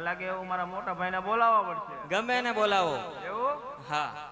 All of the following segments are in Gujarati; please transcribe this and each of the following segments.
લાગે એવું મારા મોટા ભાઈને બોલાવવા પડશે. ગમે એને બોલાવો. એવું? હા.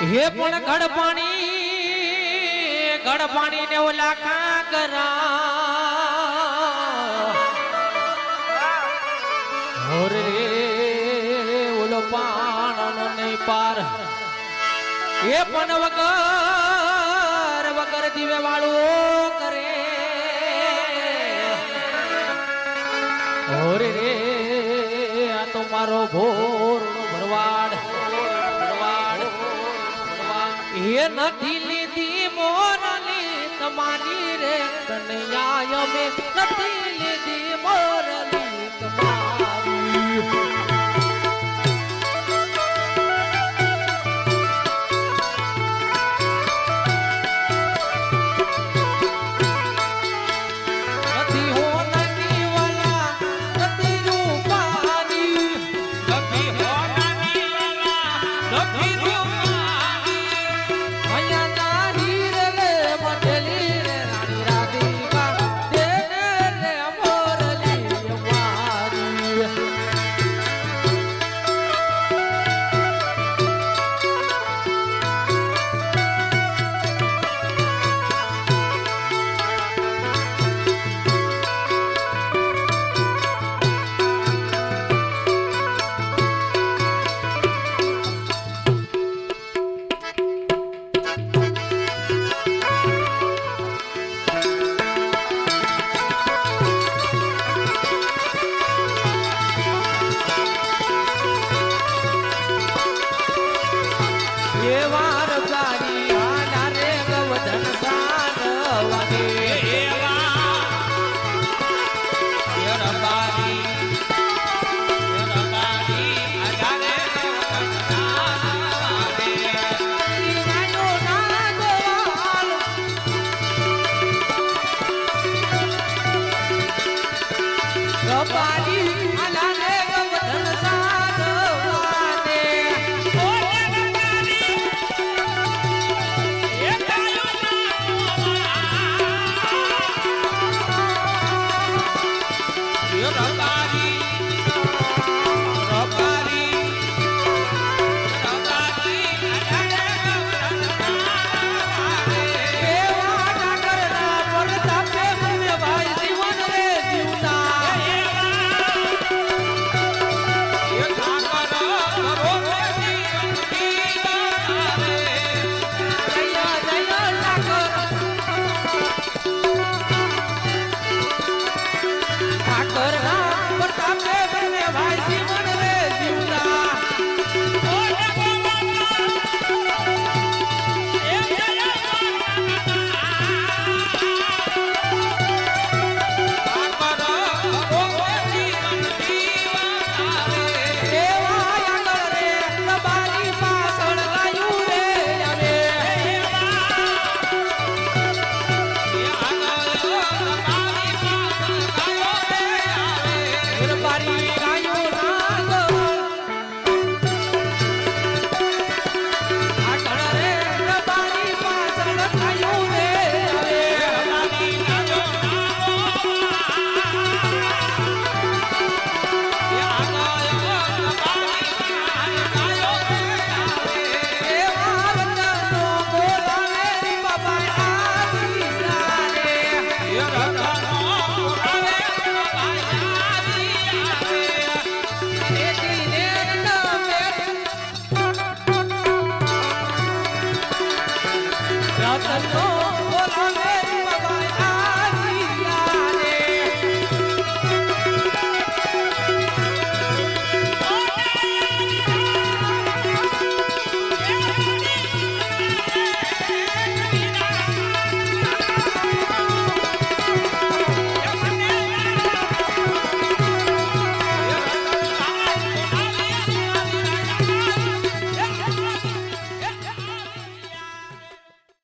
હે પણ ગડપાણી ગડપાણી ને ઓલા કાંકરા. હોરે ઓલો પાણનો નહીં પાર. એ પણ વગર વગર દીવે વાળું કરે. ઓરે રે, આ તો મારો ભરવાડ ભરવાડ. એ નથી લીધી મોરલી તમારી રે કનૈયા અમે નથી રે Prata